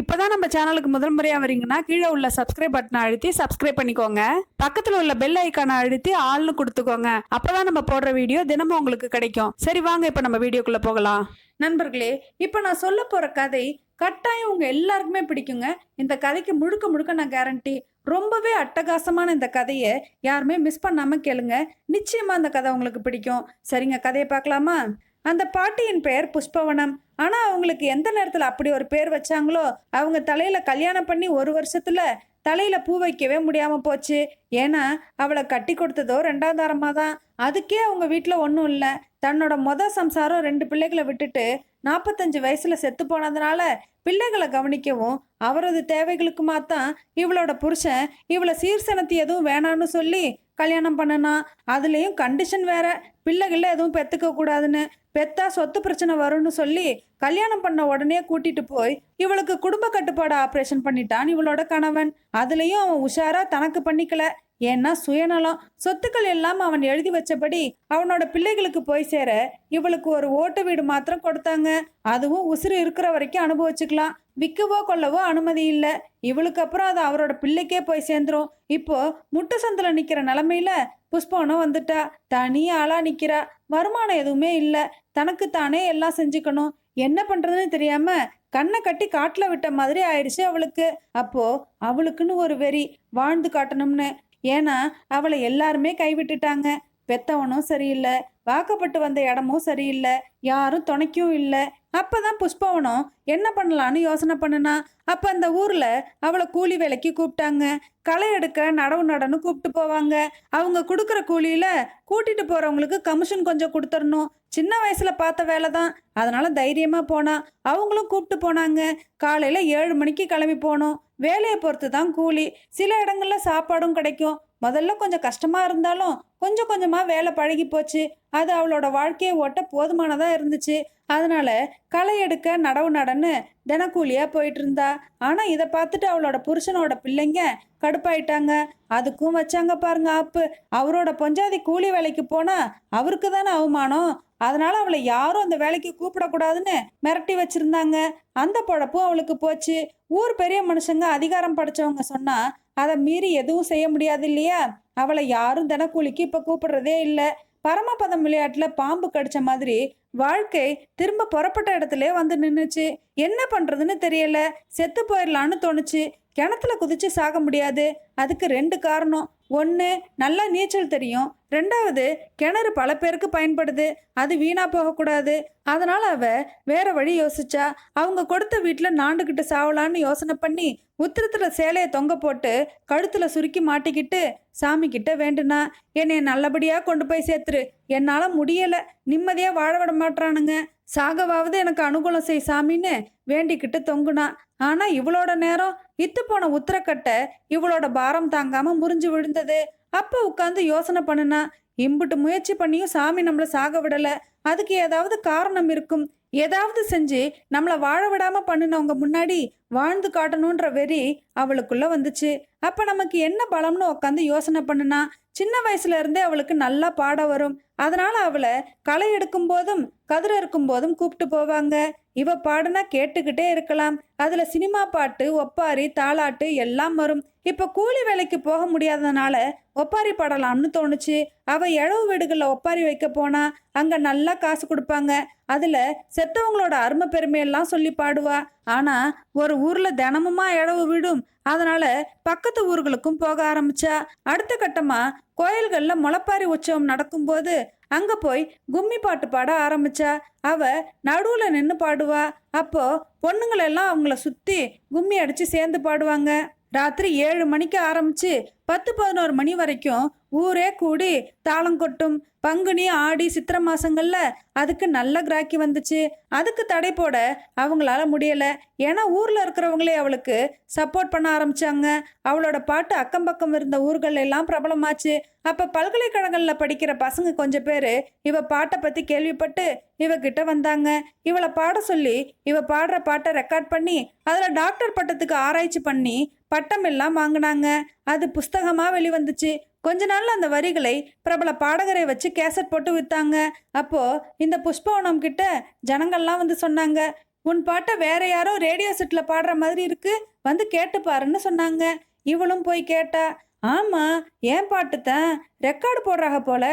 இப்போதான் நம்ம சேனலுக்கு முதல் முறையாக வரீங்கன்னா கீழே உள்ள சப்ஸ்கிரைப் பட்டனை அழுத்தி சப்ஸ்கிரைப் பண்ணிக்கோங்க. பக்கத்தில் உள்ள பெல் ஐக்கானை அழுத்தி ஆள்னு கொடுத்துக்கோங்க. அப்போதான் நம்ம போடுற வீடியோ தினமும் உங்களுக்கு கிடைக்கும். சரி வாங்க இப்போ நம்ம வீடியோக்குள்ளே போகலாம். நண்பர்களே இப்போ நான் சொல்ல போகிற கதை கட்டாயம் உங்கள் எல்லாருக்குமே பிடிக்குங்க. இந்த கதைக்கு முழுக்க முழுக்க நான் கேரண்டி ரொம்பவே அட்டகாசமான இந்த கதையை யாருமே மிஸ் பண்ணாமல் கேளுங்க. நிச்சயமாக அந்த கதை உங்களுக்கு பிடிக்கும். சரிங்க கதையை பார்க்கலாமா? அந்த பாட்டியின் பெயர் புஷ்பவனம். ஆனால் அவங்களுக்கு எந்த நேரத்தில் அப்படி ஒரு பேர் வச்சாங்களோ அவங்க தலையில் கல்யாணம் பண்ணி ஒரு வருஷத்தில் தலையில் பூ வைக்கவே முடியாமல் போச்சு. ஏன்னா அவளை கட்டி கொடுத்ததோ ரெண்டாம் தாரமாக தான். அதுக்கே அவங்க வீட்டில் ஒன்றும் இல்லை. தன்னோட மொத சம்சாரம் ரெண்டு பிள்ளைகளை விட்டுட்டு நாற்பத்தஞ்சு வயசில் செத்து போனதுனால பிள்ளைகளை கவனிக்கவும் அவரது தேவைகளுக்குமா தான் இவளோட புருஷன் இவளை சீர்சனத்தி எதுவும் வேணான்னு சொல்லி கல்யாணம் பண்ணனா அதுலேயும் கண்டிஷன் வேற. பிள்ளைகளில் எதுவும் பெற்றுக்க கூடாதுன்னு. பெத்தா சொத்து பிரச்சனை வரும்னு சொல்லி கல்யாணம் பண்ண உடனே கூட்டிட்டு போய் இவளுக்கு குடும்ப கட்டுப்பாடு ஆப்ரேஷன் பண்ணிட்டான் இவளோட கணவன். அதுலயும் அவன் உஷாரா தனக்கு பண்ணிக்கல. ஏன்னா சுயநலம் சொத்துக்கள் எல்லாம் அவன் எழுதி வச்சபடி அவனோட பிள்ளைகளுக்கு போய் சேர இவளுக்கு ஒரு ஓட்டு வீடு மாத்திரம் கொடுத்தாங்க. அதுவும் உசுறு இருக்கிற வரைக்கும் அனுபவிச்சுக்கலாம். விற்கவோ கொள்ளவோ அனுமதி இல்லை. இவளுக்கு அப்புறம் அது அவரோட பிள்ளைக்கே போய் சேர்ந்துரும். இப்போ முட்டு சந்தில் நிற்கிற நிலமையில புஷ்பவனம் வந்துட்டா. தனி ஆளா நிற்கிறா வருமானம் எதுவுமே இல்லை. தனக்கு தானே எல்லாம் செஞ்சுக்கணும். என்ன பண்றதுன்னு தெரியாம கண்ணை கட்டி காட்டில் விட்ட மாதிரி ஆயிடுச்சு அவளுக்கு. அப்போ அவளுக்குன்னு ஒரு வெறி வாழ்ந்து காட்டணும்னு ஏன்னா அவளை எல்லாருமே கைவிட்டுட்டாங்க. பெத்தவனும் சரியில்லை வாக்கப்பட்டு வந்த இடமும் சரியில்லை யாரும் துணைக்கும் இல்லை. அப்பதான் புஷ்பவனம் என்ன பண்ணலான்னு யோசனை பண்ணுனா அப்ப அந்த ஊர்ல அவளை கூலி வேலைக்கு கூப்பிட்டாங்க. களை எடுக்க நடவு நடன்னு கூப்பிட்டு போவாங்க. அவங்க கொடுக்குற கூலியில கூட்டிட்டு போறவங்களுக்கு கமிஷன் கொஞ்சம் கொடுத்துடணும். சின்ன வயசுல பார்த்த வேலை தான். அதனால தைரியமா போனா. அவங்களும் கூப்பிட்டு போனாங்க. காலையில ஏழு மணிக்கு கிளம்பி போனோம். வேலையை பொறுத்து தான் கூலி. சில இடங்களில் சாப்பாடும் கிடைக்கும். முதல்ல கொஞ்சம் கஷ்டமாக இருந்தாலும் கொஞ்சம் கொஞ்சமாக வேலை பழகி போச்சு. அது அவளோட வாழ்க்கையை ஓட்ட போதுமானதாக இருந்துச்சு. அதனால களை எடுக்க நடவு நடன்னு தினக்கூலியாக போயிட்டு இருந்தா. ஆனால் இதை பார்த்துட்டு அவளோட புருஷனோட பிள்ளைங்க கடுப்பாயிட்டாங்க. அதுக்கும் வச்சாங்க பாருங்க ஆப்பு. அவரோட பொஞ்சாதி கூலி வேலைக்கு போனா அவருக்கு தானே அவமானம். அதனால அவளை யாரும் அந்த வேலைக்கு கூப்பிடக்கூடாதுன்னு மிரட்டி வச்சிருந்தாங்க. அந்த பொழப்பும் அவளுக்கு போச்சு. ஊர் பெரிய மனுஷங்க அதிகாரம் படைச்சவங்க சொன்னா அதை மீறி எதுவும் செய்ய முடியாது இல்லையா? அவளை யாரும் தினக்கூலிக்கு இப்ப கூப்பிடுறதே இல்லை. பரமபதம் விளையாட்டுல பாம்பு கடிச்ச மாதிரி வாழ்க்கை திரும்ப புறப்பட்ட இடத்துல வந்து நின்றுச்சு என்ன பண்றதுன்னு தெரியல. செத்து போயிடலான்னு தோணுச்சு. கிணத்துல குதிச்சு சாக முடியாது. அதுக்கு ரெண்டு காரணம். ஒன்று நல்லா நீச்சல் தெரியும். ரெண்டாவது கிணறு பல பேருக்கு பயன்படுது. அது வீணாக போகக்கூடாது. அதனால் அவ வேற வழி யோசிச்சா அவங்க கொடுத்த வீட்டில் நாண்டுக்கிட்டு சாவலான்னு யோசனை பண்ணி உத்திரத்தில் சேலையை தொங்க போட்டு கழுத்தில் சுருக்கி மாட்டிக்கிட்டு சாமி கிட்ட வேண்டுனா என்னை நல்லபடியாக கொண்டு போய் சேர்த்துரு. என்னால் முடியலை. நிம்மதியாக வாழ விட மாட்டானுங்க சாகவாவது எனக்கு அனுகூலம் செய் சாமின்னு வேண்டிக்கிட்டு தொங்குனா. ஆனா இவளோட நேரம் இத்து போன உத்தரக்கட்டை இவளோட பாரம் தாங்காம முறிஞ்சு விழுந்தது. அப்ப உட்காந்து யோசனை பண்ணுனா. இம்புட்டு முயற்சி பண்ணியும் சாமி நம்மள சாக விடல அதுக்கு ஏதாவது காரணம் இருக்கும். ஏதாவது செஞ்சு நம்மளை வாழ விடாமல் பண்ணினவங்க முன்னாடி வாழ்ந்து காட்டணுன்ற வெறி அவளுக்குள்ளே வந்துச்சு. அப்போ நமக்கு என்ன பலம்னு உட்காந்து யோசனை பண்ணுனா சின்ன வயசுல இருந்தே அவளுக்கு நல்லா பாட வரும். அதனால அவளை களை எடுக்கும் போதும் கதிர் இருக்கும் போதும் கூப்பிட்டு போவாங்க. இவ பாடுனா கேட்டுக்கிட்டே இருக்கலாம். அதுல சினிமா பாட்டு ஒப்பாரி தாளாட்டு எல்லாம் வரும். இப்ப கூலி வேலைக்கு போக முடியாதனால ஒப்பாரி பாடலாம்னு தோணுச்சு. அவ இழவு வீடுகளில் ஒப்பாரி வைக்க போனா அங்க நல்லா காசு கொடுப்பாங்க. அதுல செத்தவங்களோட அருமை பெருமையெல்லாம் சொல்லி பாடுவா. ஆனா ஒரு ஊர்ல தினமுமா இழவு விடும். அதனால பக்கத்து ஊர்களுக்கும் போக ஆரம்பிச்சா. அடுத்த கட்டமா கோயில்களில் முளப்பாரி உற்சவம் நடக்கும்போது அங்க போய் கும்மி பாட்டு பாட ஆரம்பிச்சா அவ நடுவுல நின்று பாடுவா. அப்போ பொண்ணுங்களெல்லாம் அவங்கள சுத்தி கும்மி அடிச்சு சேர்ந்து பாடுவாங்க. ராத்திரி ஏழு மணிக்கு ஆரம்பிச்சு பத்து பதினோரு மணி வரைக்கும் ஊரே கூடி தாளம் கொட்டும். பங்குனி ஆடி சித்திரை மாதங்களில் அதுக்கு நல்ல கிராக்கி வந்துச்சு. அதுக்கு தடை போட அவங்களால முடியலை. ஏன்னா ஊரில் இருக்கிறவங்களே அவளுக்கு சப்போர்ட் பண்ண ஆரம்பிச்சாங்க. அவளோட பாட்டு அக்கம் பக்கம் இருந்த ஊர்கள் எல்லாம் பிரபலமாச்சு. அப்போ பல்கலைக்கழகங்களில் படிக்கிற பசங்க கொஞ்சம் பேர் இவ பாட்டை பற்றி கேள்விப்பட்டு இவகிட்ட வந்தாங்க. இவளை பாட சொல்லி இவ பாடுற பாட்டை ரெக்கார்ட் பண்ணி அதில் டாக்டர் பட்டத்துக்கு ஆராய்ச்சி பண்ணி பட்டம் எல்லாம் வாங்கினாங்க. அது புஸ்தகமாக வெளிவந்துச்சு. கொஞ்ச நாள் அந்த வரிகளை பிரபல பாடகரை வச்சு கேசட் போட்டு விற்றாங்க அப்போ இந்த புஷ்பவனம் கிட்ட ஜனங்கள்லாம் வந்து சொன்னாங்க உன் பாட்டை வேற யாரோ ரேடியோ செட்டில் பாடுற மாதிரி இருக்கு வந்து கேட்டு பாருன்னு சொன்னாங்க. இவளும் போய் கேட்டா ஆமாம் ஏன் பாட்டு தான்? ரெக்கார்டு போடுறாங்க போல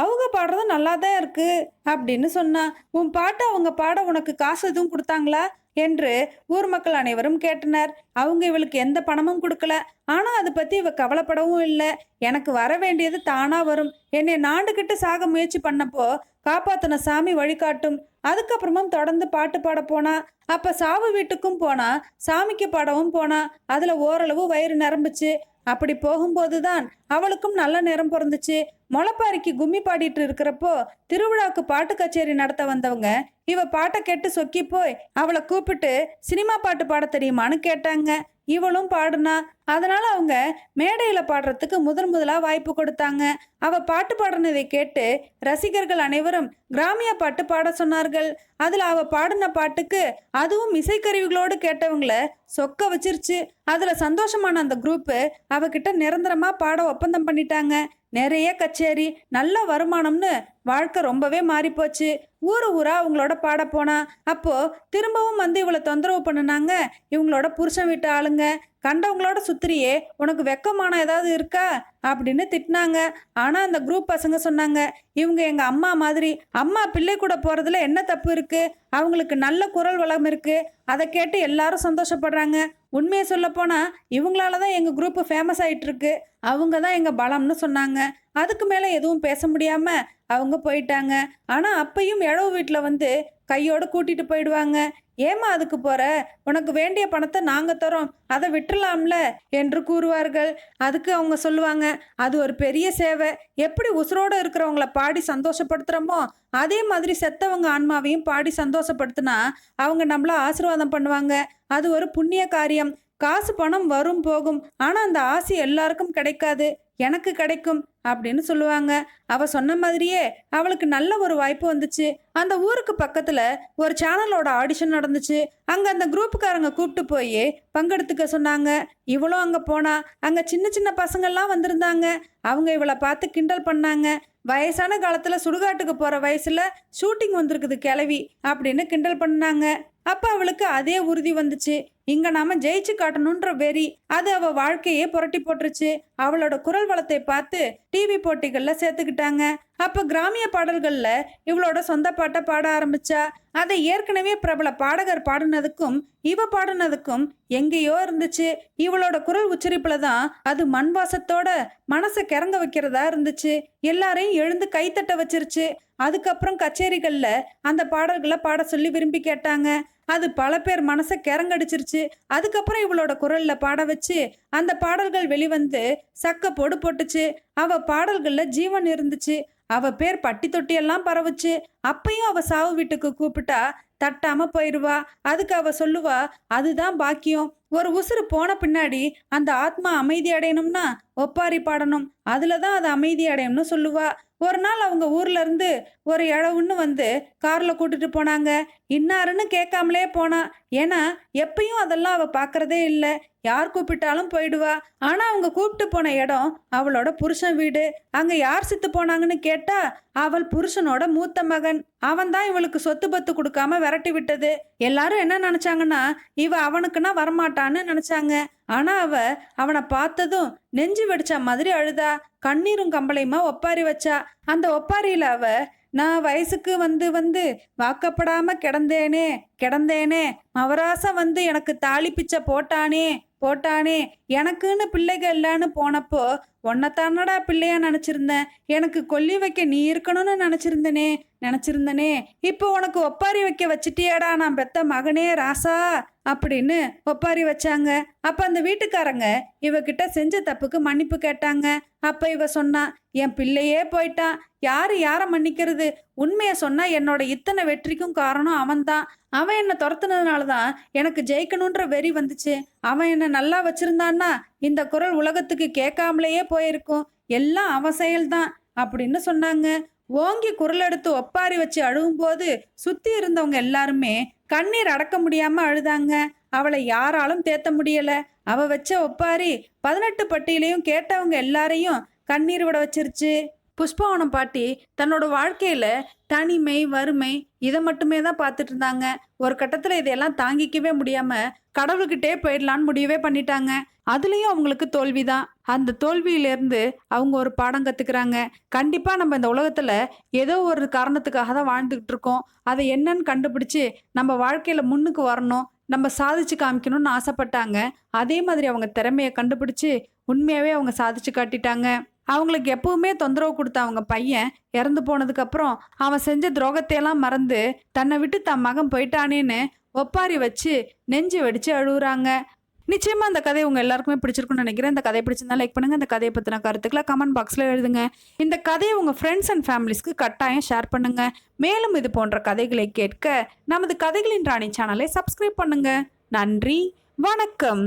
அவங்க பாடுறதும் நல்லா தான் இருக்கு அப்படின்னு சொன்னா உன் பாட்டை அவங்க பாட உனக்கு காசு எதுவும் கொடுத்தாங்களா? என்று ஊர் மக்கள் அனைவரும் கேட்டனர். அவங்க இவளுக்கு எந்த பணமும் கொடுக்கல. ஆனால் அதை பற்றி இவ கவலைப்படவும் இல்லை. எனக்கு வர வேண்டியது தானாக வரும். என்னை நாண்டுகிட்டு சாக முயற்சி பண்ணப்போ காப்பாத்தின சாமி வழிகாட்டும். அதுக்கப்புறமும் தொடர்ந்து பாட்டு பாட போனா. அப்ப சாவு வீட்டுக்கும் போனா சாமிக்கு பாடவும் போனா. அதுல ஓரளவு வயிறு நிரம்புச்சு. அப்படி போகும்போது தான் அவளுக்கும் நல்ல நேரம் பிறந்துச்சு. மொளப்பாரிக்கு கும்மி பாடிட்டு இருக்கிறப்போ திருவிழாவுக்கு பாட்டு கச்சேரி நடத்த வந்தவங்க இவ பாட்டை கேட்டு சொக்கி போய் அவளை கூப்பிட்டு சினிமா பாட்டு பாட தெரியுமான்னு கேட்டாங்க. இவளும் பாடுனா அதனால அவங்க மேடையில பாடுறதுக்கு முதன் முதலா வாய்ப்பு கொடுத்தாங்க. அவ பாட்டு பாடினதை கேட்டு ரசிகர்கள் அனைவரும் கிராமிய பாட்டு பாட சொன்னார்கள். அதுல அவ பாடின பாட்டுக்கு அதுவும் இசைக்கருவிகளோடு கேட்டவங்கள சொக்க வச்சிருச்சு. அதுல சந்தோஷமான அந்த குரூப்பு அவகிட்ட நிரந்தரமா பாட ஒப்பந்தம் பண்ணிட்டாங்க. நிறைய கச்சேரி நல்ல வருமானம்னு வாழ்க்கை ரொம்பவே மாறிப்போச்சு. ஊர் ஊரு ஊரா அவங்களோட பாட போனா அப்போ திரும்பவும் வந்து இவளை தொந்தரவு பண்ணுனாங்க. இவங்களோட புருஷன் வீட்டு ஆளுங்க கண்டவங்களோட சுத்திரியே உனக்கு வெக்கமான ஏதாவது இருக்கா? அப்படின்னு திட்டினாங்க. ஆனால் அந்த குரூப் பசங்க சொன்னாங்க இவங்க எங்கள் அம்மா மாதிரி அம்மா பிள்ளை கூட போகிறதுல என்ன தப்பு இருக்குது அவங்களுக்கு நல்ல குரல் வளம் இருக்குது அதை கேட்டு எல்லாரும் சந்தோஷப்படுறாங்க. உண்மையை சொல்லப்போனால் இவங்களால தான் எங்கள் குரூப்பு ஃபேமஸ் ஆகிட்டுருக்கு அவங்க தான் எங்கள் பலம்னு சொன்னாங்க. அதுக்கு மேலே எதுவும் பேச முடியாமல் அவங்க போயிட்டாங்க. ஆனால் அப்பையும் இழவு வீட்டில் வந்து கையோடு கூட்டிகிட்டு போயிடுவாங்க. ஏமா அதுக்கு போற? உனக்கு வேண்டிய பணத்தை நாங்க தரோம் அதை விட்டுலாம்ல என்று கூறுவார்கள். அதுக்கு அவங்க சொல்லுவாங்க அது ஒரு பெரிய சேவை. எப்படி உசுரோடு இருக்கிறவங்கள பாடி சந்தோஷப்படுத்துறோமோ அதே மாதிரி செத்தவங்க ஆன்மாவையும் பாடி சந்தோஷப்படுத்தினா அவங்க நம்மள ஆசீர்வாதம் பண்ணுவாங்க. அது ஒரு புண்ணிய காரியம். காசு பணம் வரும் போகும். ஆனால் அந்த ஆசை எல்லாருக்கும் கிடைக்காது. எனக்கு கிடைக்கும் அப்படின்னு சொல்லுவாங்க. அவ சொன்ன மாதிரியே அவளுக்கு நல்ல ஒரு வாய்ப்பு வந்துச்சு. அந்த ஊருக்கு பக்கத்துல ஒரு சேனலோட ஆடிஷன் நடந்துச்சு. அங்க அந்த குரூப்புக்காரங்க கூப்பிட்டு போய் பங்கெடுத்துக்க சொன்னாங்க. இவளும் அங்க போனா. அங்க சின்ன சின்ன பசங்கள்லாம் வந்திருந்தாங்க. அவங்க இவளை பார்த்து கிண்டல் பண்ணாங்க. வயசான காலத்துல சுடுகாட்டுக்கு போற வயசுல ஷூட்டிங் வந்திருக்குது கிளவி அப்படின்னு கிண்டல் பண்ணாங்க. அப்போ அவளுக்கு அதே உறுதி வந்துச்சு. இங்க நாம ஜெயிச்சு காட்டணுன்ற வெறி அது அவ வாழ்க்கையே புரட்டி போட்டுருச்சு. அவளோட குரல் வளத்தை பார்த்து டிவி போட்டிகள்ல சேர்த்துக்கிட்டாங்க. அப்ப கிராமிய பாடல்கள்ல இவளோட சொந்த பாட்டை பாட ஆரம்பிச்சா. அதை ஏற்கனவே பிரபல பாடகர் பாடினதுக்கும் இவ பாடினதுக்கும் எங்கேயோ இருந்துச்சு. இவளோட குரல் உச்சரிப்புல தான் அது மண் வாசத்தோட மனசை கிறங்க வைக்கிறதா இருந்துச்சு. எல்லாரையும் எழுந்து கைத்தட்ட வச்சிருச்சு. அதுக்கப்புறம் கச்சேரிகளில் அந்த பாடல்களை பாட சொல்லி விரும்பி கேட்டாங்க. அது பல பேர் மனசை கிறங்கடிச்சிருச்சு அதுக்கப்புறம் இவளோட குரலில் பாட வச்சு அந்த பாடல்கள் வெளிவந்து சக்க பொடு போட்டுச்சு. அவ பாடல்களில் ஜீவன் இருந்துச்சு. அவ பேர் பட்டி தொட்டியெல்லாம் பரவுச்சு. அப்பையும் அவ சாவு வீட்டுக்கு கூப்பிட்டா தட்டாம போயிடுவா அதுக்கு அவ சொல்லுவா அதுதான் பாக்கியம். ஒரு உசுறு போன பின்னாடி அந்த ஆத்மா அமைதி அடையணும்னா ஒப்பாரி பாடணும். அதுல தான் அது அமைதி அடையணும்னு சொல்லுவா. ஒரு நாள் அவங்க ஊர்லேருந்து ஒரு இழவுன்னு வந்து காரில் கூட்டிட்டு போனாங்க. இன்னாருன்னு கேட்காமலே போனா. ஏன்னா எப்பயும் அதெல்லாம் அவள் பார்க்கறதே இல்லை. யார் கூப்பிட்டாலும் போயிடுவா. ஆனால் அவங்க கூப்பிட்டு போன இடம் அவளோட புருஷன் வீடு. அங்கே யார் செத்து போனாங்கன்னு கேட்டா அவள் புருஷனோட மூத்த மகன். அவன் தான் இவளுக்கு சொத்து பத்து கொடுக்காம விரட்டி விட்டது. எல்லாரும் என்ன நினச்சாங்கன்னா இவ அவனுக்குன்னா வரமாட்டான்னு நினச்சாங்க. ஆனால் அவ அவனை பார்த்ததும் நெஞ்சு வெடிச்ச மாதிரி அழுதா கண்ணீரும் கம்பளையுமா ஒப்பாரி வச்சா. அந்த ஒப்பாரியில் அவ நான் வயசுக்கு வந்து வந்து வாக்கப்படாம கிடந்தேனே கிடந்தேனே மவராசம் வந்து எனக்கு தாலி பிச்சை போட்டானே போட்டானே எனக்குன்னு பிள்ளைகள் இல்லைன்னு போனப்போ உன்னைத்தானடா பிள்ளையா நினச்சிருந்தேன். எனக்கு கொல்லி வைக்க நீ இருக்கணும்னு நினச்சிருந்தனே நினச்சிருந்தனே. இப்போ உனக்கு ஒப்பாரி வைக்க வச்சிட்டியாடா நான் பெத்த மகனே ராசா அப்படின்னு ஒப்பாரி வச்சாங்க. அப்போ அந்த வீட்டுக்காரங்க இவகிட்ட செஞ்ச தப்புக்கு மன்னிப்பு கேட்டாங்க. அப்போ இவ சொன்னா என் பிள்ளையே போயிட்டான் யார் யாரை மன்னிக்கிறது? உண்மையை சொன்னால் என்னோட இத்தனை வெற்றிக்கும் காரணம் அவன்தான். அவன் என்னை துரத்துனதுனால தான் எனக்கு ஜெயிக்கணுன்ற வெறி வந்துச்சு. அவன் என்னை நல்லா வச்சிருந்தான்னா இந்த குரல் உலகத்துக்கு கேட்காமலேயே போயிருக்கும். எல்லாம் அவன் செயல்தான் அப்படின்னு சொன்னாங்க. ஓங்கி குரல் எடுத்து ஒப்பாரி வச்சு அழுகும்போது சுத்தி இருந்தவங்க எல்லாருமே கண்ணீர் அடக்க முடியாம அழுதாங்க. அவளை யாராலும் தேத்த முடியல. அவ வச்ச ஒப்பாரி பதினெட்டு பட்டியிலையும் கேட்டவங்க எல்லாரையும் கண்ணீர் விட வச்சிருச்சு. புஷ்பவனம் பாட்டி தன்னோட வாழ்க்கையில தனிமை வறுமை இதை மட்டுமே தான் பார்த்துட்டு இருந்தாங்க. ஒரு கட்டத்தில் இதையெல்லாம் தாங்கிக்கவே முடியாமல் கடவுள்கிட்டே போயிடலான்னு முடிவே பண்ணிட்டாங்க. அதுலேயும் அவங்களுக்கு தோல்வி தான் அந்த தோல்வியிலேருந்து அவங்க ஒரு பாடம் கற்றுக்கிறாங்க கண்டிப்பாக நம்ம இந்த உலகத்தில் ஏதோ ஒரு காரணத்துக்காக தான் வாழ்ந்துக்கிட்டு இருக்கோம். அதை என்னன்னு கண்டுபிடிச்சி நம்ம வாழ்க்கையில் முன்னுக்கு வரணும். நம்ம சாதிச்சு காமிக்கணும்னு ஆசைப்பட்டாங்க. அதே மாதிரி அவங்க திறமையை கண்டுபிடிச்சி உண்மையாகவே அவங்க சாதிச்சு காட்டிட்டாங்க. அவங்களுக்கு எப்பவுமே தொந்தரவு கொடுத்த அவங்க பையன் இறந்து போனதுக்கப்புறம் அவன் செஞ்ச துரோகத்தையெல்லாம் மறந்து தன்னை விட்டு தன் மகன் போயிட்டானேன்னு ஒப்பாரி வச்சு நெஞ்சு வெடித்து அழுகுறாங்க நிச்சயமாக அந்த கதை உங்கள் எல்லாருக்குமே பிடிச்சிருக்குன்னு நினைக்கிறேன். இந்த கதையை பிடிச்சிருந்தா லைக் பண்ணுங்கள் இந்த கதையை பற்றின கருத்துக்களை கமெண்ட் பாக்ஸில் எழுதுங்க. இந்த கதையை உங்கள் ஃப்ரெண்ட்ஸ் அண்ட் ஃபேமிலிஸ்க்கு கட்டாயம் ஷேர் பண்ணுங்கள் மேலும் இது போன்ற கதைகளை கேட்க நமது கதைகளின் ராணி சேனலை சப்ஸ்கிரைப் பண்ணுங்கள் நன்றி. வணக்கம்.